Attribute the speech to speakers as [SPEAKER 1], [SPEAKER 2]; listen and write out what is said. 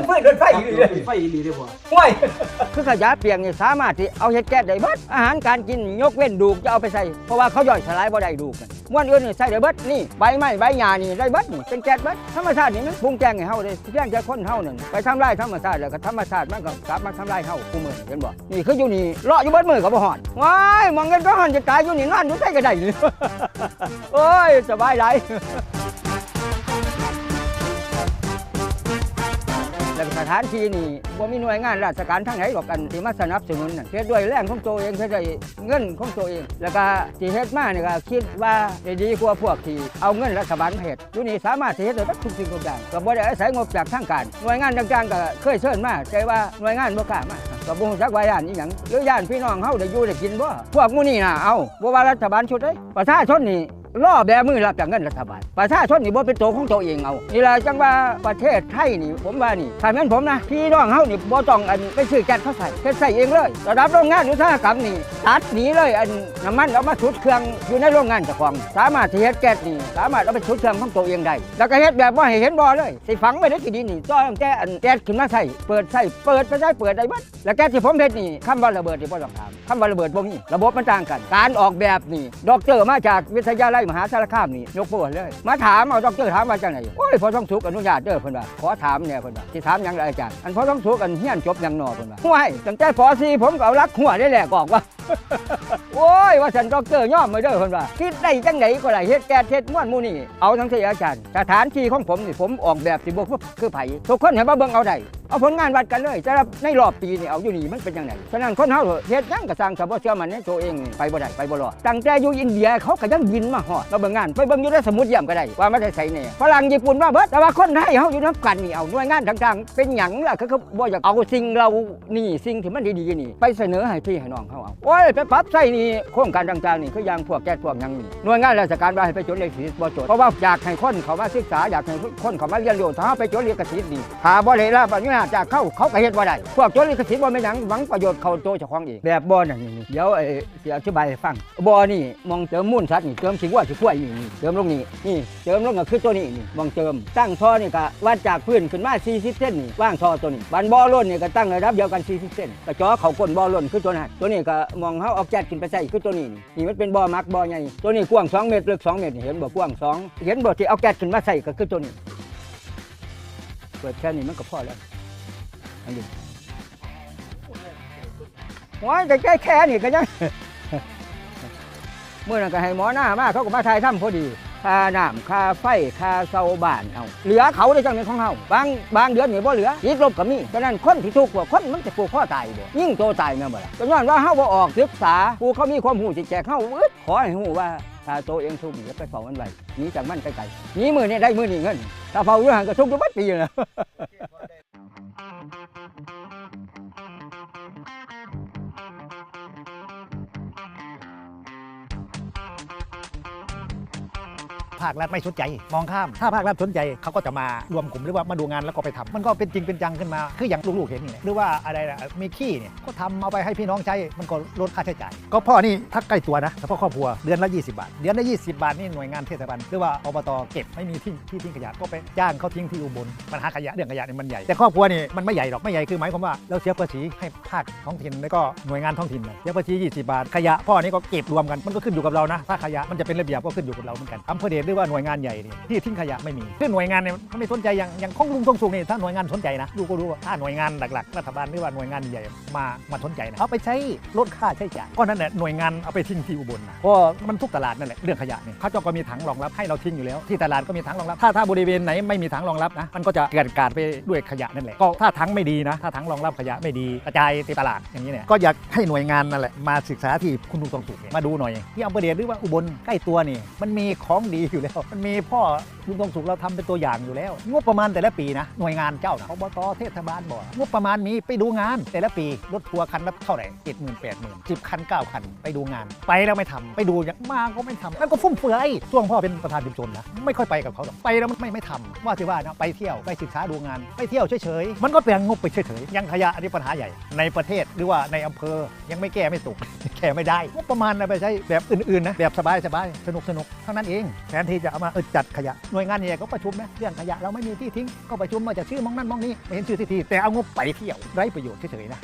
[SPEAKER 1] มันพื้นรถไฟอยู่เลย
[SPEAKER 2] ไฟอีหลีได้บ่
[SPEAKER 1] ห่วย
[SPEAKER 3] คือขยะเปียกนี่สามารถที่เอาเฮ็ดแก๊สได้เบิดอาหารการกินยกเว้นดูกจะเอาไปใส่เพราะว่าเขาย่อยสลายบ่ได้ดูกนั่นม้วนอื่นนี่ใส่ได้เบิดนี่ใบไม้ใบหญ้านี่ได้เบิดนี่เป็นแก๊สเบิดธรรมชาตินี่มันปรุงแต่งให้เฮาได้เพียงแต่คนเฮานั่นไปทำลายธรรมชาติแล้วก็ธรรมชาติมันก็กลับมาทำลายเฮาคู่มือเห็นบ่นี่คืออยู่นี่เลาะอยู่เบิดมือก็บ่ฮอดว้ายมองเงินก็ฮอนจะตายอยู่นี่นอนอยู่ใส่ก็ได้นี่โอ้ยสบายหลาย ถานที่นี่บ่มีหน่วยงานราชการทางไหนหรอกกันที่มาสนับสนุนน่ะเฮ็ดด้วยแรงของตัวเองเฮ็ดด้วยเงินของตัวเอง แล้วก็ที่เฮ็ดมาเนี่ยก็คิดว่าได้ดีกว่าพวกที่เอาเงินรัฐบาลเฮ็ดอยู่นี่สามารถที่เฮ็ดได้ทุกสิ่งทุกอย่างก็บ่ได้อาศัยงบจากทางการ หน่วยงานต่างๆก็เคยเชิญมาแต่ว่าหน่วยงานบ่กล้ามาก็บ่ฮู้จักว่าย่านอีหยังหรือย่านพี่น้องเฮาได้อยู่ได้กินบ่พวกหมู่นี่น่ะเอาบ่ว่ารัฐบาลชุดใดประชาชนนี่ ล่อแบมือรับจากเงินรัฐบาล ประชาชนนี่บ่เป็นตัวของตัวเองเอา นี่ละจังว่าประเทศไทยนี่ ผมว่านี่ถ้าแม่นผมนะ พี่น้องเฮานี่บ่ต้องอันไปซื้อแก๊สเขาใส่เฮ็ดใส่เองเลย ระดับโรงงานอุตสาหกรรมนี่ ตัดหนีเลยอันน้ำมันเอามาชุดเครื่องอยู่ในโรงงานเจ้าของ สามารถที่เฮ็ดแก๊สนี่ สามารถเอาไปชุดเครื่องของตัวเองได้ แล้วก็เฮ็ดแบบบ่ให้เห็นบ่เลย สิฝังไว้ในที่ดินนี่ต้ตั้งแต่อันแก๊สขึ้นมาใส่เปิดใส่เปิดไปได้เปิดได้หมดแล้วแก๊สที่ผมเฮ็ดนี่คำว่าระเบิดนี่บ่ต้องถามคำว่าระเบิดบ่มีระบบมันต่างกัน การออกแบบนี่ดอกเตอร์มาจากวิทยาลัยมหาสารคามนี่ยกโปรเลย มาถามเอาด็อกเตอร์ถามว่าจังไหนโอ้ยพอต้องสุกอนุญาตเด้อเพิ่นว่าขอถามแหน่เพิ่นว่าสิถามยังล่ะอาจารย์อันพอต้องสุกอันเฮียนจบยังนอเพิ่นว่าห่วยตั้งแต่ป .4 ผมก็เอาลักหัวได้แหลกออกว่าโอ้ยว่าฉันด็อกเตอร์ย่อมมาเด้อเพิ่นว่าคิดได้จังไหนก็ได้เฮ็ดแก่เฮ็ดม่วนมู่นี่เอาทั้งที่อาจารย์สถานที่ของผมนี่ผมออกแบบสิบ่คือไผทุกคนเห็นมาเบิ่งเอาได้ เอาผลงานวัดกันเลยแต่ละในรอบปีนี่เอาอยู่นี่มันเป็นจังไดฉะนั้นคนเฮาเฮ็ดหยังก็สร้างสบ่เชื่อมันในตัวเองไปบ่ได้ไปบ่รอดตั้งแต่อยู่อินเดียเขาก็ยังบินมาฮอดมาเบิ่งงานไปเบิ่งอยู่ในสมุทรเยี่ยมก็ได้ว่ามาได้ใส่แน่ฝรั่งญี่ปุ่นว่าเบิดแต่ว่าคนไทยเฮาอยู่นำกันนี่เอาหน่วยงานต่างๆ เป็นหยังล่ะคือเขาบ่อยากเอาสิ่งเรานี่สิ่งที่มันดีๆนี่ ไปเสนอให้พี่ให้น้องเขาเอาโอ้ยไปปรับใส่นี่โครงการต่างๆนี่คืออย่างพวกแก๊สพวกหยังนี่หน่วยงานราชการว่าให้ไปจดเลขสิทธิ์บ่จดเพราะว่าอยากให้คนเขามาศึกษาอยากให้คนเขามาเรียนรู้ถ้าไปจดเลขสิทธิ์นี่ถ้าบ่ได้รับอนุญาตจากเข้าเขาก็เฮ็ดบ่ได้พวกโจดเลขสิทธิ์บ่แม่นหยังหวังประโยชน์เขาตัวเจ้าของเองแบบบ่นั่นนี่เดี๋ยวไอ้สิอธิบายให้ฟังบ่นี่มองเติมมูลสัตว์นี่เติมสิว่าสิกล้วยนี่นี่เติมลงนี่นี่เติมลงก็คือตัวนี้นี่มองเติมตั้งท่อนี่ก็วัดจากพื้นขึ้นมา40เซนนี่ว่างท่อตัวนี้บันบ่อล้นนี่ก็ตั้งระดับเดียวกัน40เซนก็จ่อเขาก้นบ่อล้นคือตัวนั้นตัวนี้ก็มองเฮาเอาแก๊สขึ้นไปใส่คือตัวนี้นี่นี่มันเป็นบ่อมักบ่อใหญ่ตัวนี้กว้าง2เมตรลึก2เมตรนี่เห็นบ่กว้าง2เห็นบ่ที่เอาแก๊สขึ้นมาใส่ก็คือตัวนี้เปิดแค่นี้มันก็พอแล้ว อันนี้โอ้ยแต่แค่แค่นี่ก็ยังเมื่อนั้นก็ให้หมอหน้ามาเขาก็มาทายถ้ำพอดีค่าน้ำค่าไฟค่าเสาบ้านเอาเหลือเขาได้จังในของเฮาบางบางเดือนนี่บ่เหลือติดลบก็มีฉะนั้นคนที่ทุกข์กว่าคนมันจะผูกข้อตายบ่ยิ่งโตตายแม่นบ่ล่ะก็ย้อนว่าเฮาบ่ออกศึกษาผู้เขามีความรู้สิแจกเฮาอึดขอให้ฮู้ว่าถ้าโตเองทุกข์อย่าไปเฝ้ามันไว้หนีจากมันไกลๆหนีมื้อนี้ได้มื้อนี้เงินถ้าเฝ้าอยู่ห่างก็ทุกข์อยู่บัดปีนะ Thank you.
[SPEAKER 2] ภาครัฐไม่สนใจ มองข้าม ถ้าภาครัฐสนใจเขาก็จะมารวมกลุ่มหรือว่ามาดูงานแล้วก็ไปทำมันก็เป็นจริงเป็นจังขึ้นมาคืออย่างลูกๆเห็นนี่แหละหรือว่าอะไรนะมีขี้เนี่ยก็ทำเอาไปให้พี่น้องใช้มันก็ลดค่าใช้จ่าย ก็พ่อนี่ถ้าใกล้ตัวนะเฉพาะครอบครัวเดือนละ 20 บาท เดือนละ 20 บาทนี่หน่วยงานเทศบาลหรือว่าอบตเก็บไม่มีที่ที่ทิ้งขยะก็ไปจ้างเขาทิ้งที่อุบลปัญหาขยะเรื่องขยะนี่มันใหญ่แต่ครอบครัวนี่มันไม่ใหญ่หรอกไม่ใหญ่คือหมายความว่าเราเสียภาษีให้ภาคท้องถิ่นแล้วก็หน่วยงานท้องถิ่นเลยเสียภาษี20 บาทขยะพ่อนี่ก็เก็บรวมกันมันก็ขึ้นอยู่กับเรานะถ้าขยะมันจะเป็นระเบียบก็ขึ้นอยู่กับเราเหมือนกันอำเภอเดชหรือว่าหน่วยงานใหญ่นี่ที่ทิ้งขยะไม่มีคือหน่วยงานเนี่ยเขาไม่สนใจอย่างอย่างของลุงทรงสุกนี่ถ้าหน่วยงานสนใจนะดูก็รู้ว่าถ้าหน่วยงานหลักๆรัฐบาลหรือว่าหน่วยงานใหญ่มามาสนใจนะเอาไปใช้ลดค่าใช้จ่ายก็นั่นแหละหน่วยงานเอาไปทิ้งที่อุบลนะเพราะมันทุกตลาดนั่นแหละเรื่องขยะเนี่ยเขาจ้าก็มีถังรองรับให้เราทิ้งอยู่แล้ว ที่ตลาดก็มีถังรองรับ ถ้าถ้าบริเวณไหนไม่มีถังรองรับนะมันก็จะเกิดการไปด้วยขยะนั่นแหละก็ถ้าถังไม่ดีนะถ้าถังรองรับขยะไม่ดีกระจายในตลาดอย่างนี้เนี่ยก็อยากให้หน่วยงานนั่นแหละมาศึกษาที่คุณลุงทองสุกเนี่ยมาดูหน่อยที่อำเภอเดชหรือว่าอุบลใกล้ตัวนี่มันมีของดีอยู่แล้ว มันมีพ่อลุงทองสุกเราทำเป็นตัวอย่างอยู่แล้ว งบประมาณแต่ละปีนะหน่วยงานเจ้านะอบตเทศบาลบอกงบประมาณมีไปดูงาน แต่ละปีรถทัวร์คันละเท่าไหร่เจ็ดหมื่นแปดหมื่นสิบคันเก้าคันไปดูงาน ไปแล้วไม่ทำไปดูอย่างมากก็ไม่ทำนั่นก็ฟุ่มเฟือยช่วงพ่อเป็นประธานชุมชนนะไม่ค่อยไปกับเขาหรอกไปแล้วมันไม่ไม่ทำว่าสิว่านะไปเที่ยวไปศึกษาดูงาน ไปเที่ยวเฉยๆมันก็เปลี่ยนงบไปเฉยๆยังขยะอันนี้ปัญหาใหญ่ในประเทศหรือว่าในอำเภอยังไม่แก้ไม่ตกแก้ไม่ได้งบประมาณเอาไปใช้แบบอื่นๆนะแบบสบายๆสนุกๆเท่านั้นเองแทนที่จะเอามาอึดจัดขยะหน่วยงานใหญ่ก็ประชุมนะเรื่องขยะเราไม่มีที่ทิ้งก็ประชุมมาจากชื่อมองนั่นมองนี้ไม่เห็นชื่อที่ทีแต่เอางบไปเที่ยวไร้ประโยชน์เฉยๆนะ